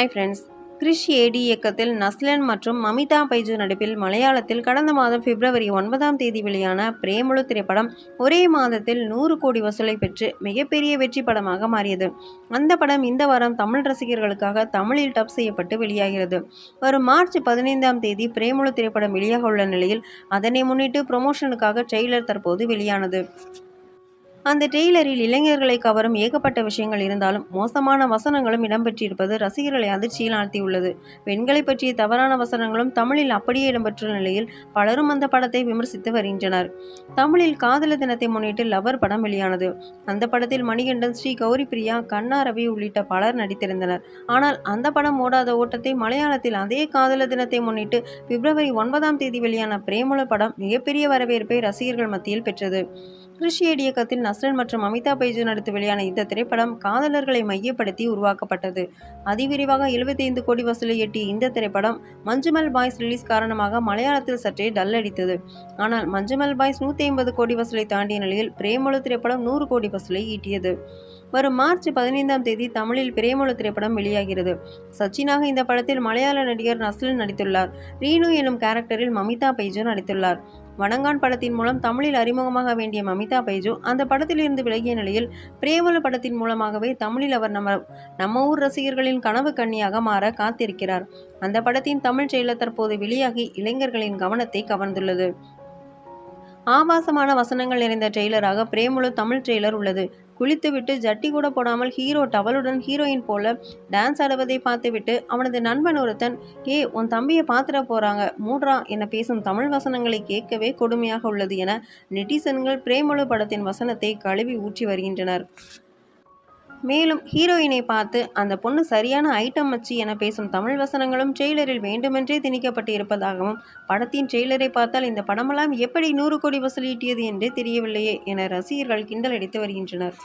Hi friends Girish ஏடி இயக்கத்தில் நஸ்லன் மற்றும் மமிதா பைஜு நடிப்பில் மலையாளத்தில் கடந்த மாதம் பிப்ரவரி ஒன்பதாம் தேதி வெளியான பிரேமுலு திரைப்படம் ஒரே மாதத்தில் நூறு கோடி வசூலை பெற்று மிகப்பெரிய வெற்றி படமாக மாறியது. அந்த படம் இந்த வாரம் தமிழ் ரசிகர்களுக்காக தமிழில் டப் செய்யப்பட்டு வெளியாகிறது. வரும் மார்ச் பதினைந்தாம் தேதி பிரேமுலு திரைப்படம் வெளியாக உள்ள நிலையில் அதனை முன்னிட்டு ப்ரொமோஷனுக்காக ட்ரெய்லர் தற்போது வெளியானது. அந்த டெய்லரில் இளைஞர்களை கவரும் ஏகப்பட்ட விஷயங்கள் இருந்தாலும் மோசமான வசனங்களும் இடம்பெற்றிருப்பது ரசிகர்களை அதிர்ச்சியில் ஆழ்த்தியுள்ளது. பெண்களை பற்றிய தவறான வசனங்களும் தமிழில் அப்படியே இடம்பெற்றுள்ள நிலையில் பலரும் அந்த படத்தை விமர்சித்து வருகின்றனர். தமிழில் காதலர் தினத்தை முன்னிட்டு லவர் படம் வெளியானது. அந்த படத்தில் மணிகண்டன் ஸ்ரீ கௌரி பிரியா கண்ணா ரவி உள்ளிட்ட பலர் நடித்திருந்தனர். ஆனால் அந்த படம் ஓடாத ஓட்டத்தை மலையாளத்தில் அதே காதலர் தினத்தை முன்னிட்டு பிப்ரவரி ஒன்பதாம் தேதி வெளியான பிரேமுல படம் மிகப்பெரிய வரவேற்பை ரசிகர்கள் மத்தியில் பெற்றது. கிருஷி இயக்கத்தில் நஸ்ரன் மற்றும் அமிதாப் பைஜு நடித்து வெளியான இந்த திரைப்படம் காதலர்களை மையப்படுத்தி உருவாக்கப்பட்டது. அதிவிரிவாக எழுபத்தி ஐந்து கோடி வசூலை எட்டிய இந்த திரைப்படம் மஞ்சுமல் பாய்ஸ் ரிலீஸ் காரணமாக மலையாளத்தில் சற்றே டல் அடித்தது ஆனால் மஞ்சுமல் பாய்ஸ் நூற்றி ஐம்பது கோடி வசூலை தாண்டிய நிலையில் பிரேமலு திரைப்படம் நூறு கோடி வசூலை ஈட்டியது. வரும் மார்ச் பதினைந்தாம் தேதி தமிழில் பிரேமலு திரைப்படம் வெளியாகிறது. சச்சினாக இந்த படத்தில் மலையாள நடிகர் நஸ்லின் நடித்துள்ளார். ரீனு எனும் கேரக்டரில் மமிதா பைஜு நடித்துள்ளார். வணங்கான் படத்தின் மூலம் தமிழில் அறிமுகமாக வேண்டிய மமிதா பைஜு அந்த படத்திலிருந்து விலகிய நிலையில் பிரேமல படத்தின் மூலமாகவே தமிழில் அவர் நம்ம நம்ம ஊர் ரசிகர்களின் கனவு கண்ணியாக மாற காத்திருக்கிறார். அந்த படத்தின் தமிழ் செயலர் தற்போது வெளியாகி இளைஞர்களின் கவனத்தை கவர்ந்துள்ளது. ஆபாசமான வசனங்கள் நிறைந்த ட்ரெய்லராக பிரேமுலு தமிழ் ட்ரெய்லர் உள்ளது. குளித்துவிட்டு ஜட்டி கூட போடாமல் ஹீரோ டவலுடன் ஹீரோயின் போல டான்ஸ் ஆடுவதை பார்த்துவிட்டு அவனது நண்பன் ஒருத்தன் ஏ உன் தம்பியை பார்த்துட போகிறாங்க மூன்றா என பேசும் தமிழ் வசனங்களை கேட்கவே கொடுமையாக உள்ளது என நெட்டிசன்கள் பிரேமலு படத்தின் வசனத்தை கழுவி ஊற்றி வருகின்றனர். மேலும் ஹீரோயினை பார்த்து அந்த பொண்ணு சரியான ஐட்டம் அச்சு என பேசும் தமிழ் வசனங்களும் ட்ரெய்லரில் வேண்டுமென்றே திணிக்கப்பட்டு இருப்பதாகவும் படத்தின் ட்ரெய்லரை பார்த்தால் இந்த படமெல்லாம் எப்படி நூறு கோடி வசூலீட்டியது என்றே தெரியவில்லையே என ரசிகர்கள் கிண்டல் அடித்து வருகின்றனர்.